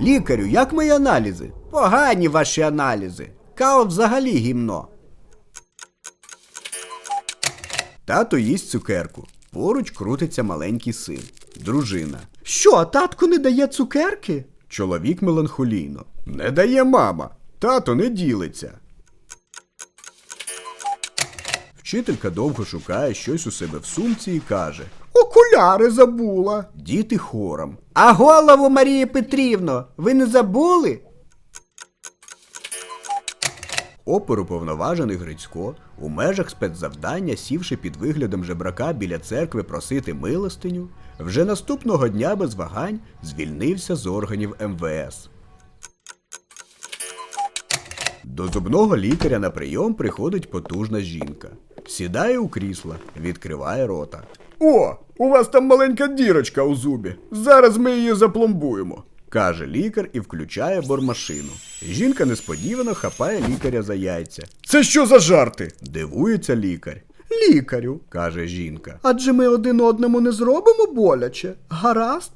Лікарю, як мої аналізи? Погані ваші аналізи. Као взагалі гімно. Тато їсть цукерку. Поруч крутиться маленький син. Дружина. Що, татку не дає цукерки? Чоловік меланхолійно. Не дає мама. Тато не ділиться. Вчителька довго шукає щось у себе в сумці і каже: Окуляри забула. Діти хором. А голову Марії Петрівно, ви не забули? Оперуповноважений Грицько, у межах спецзавдання, сівши під виглядом жебрака біля церкви просити милостиню, вже наступного дня без вагань звільнився з органів МВС. До зубного лікаря на прийом приходить потужна жінка. Сідає у крісло, відкриває рота. О, у вас там маленька дірочка у зубі. Зараз ми її запломбуємо, каже лікар і включає бормашину. Жінка несподівано хапає лікаря за яйця. Це що за жарти? дивується лікар. Лікарю, каже жінка. Адже ми один одному не зробимо боляче. Гаразд?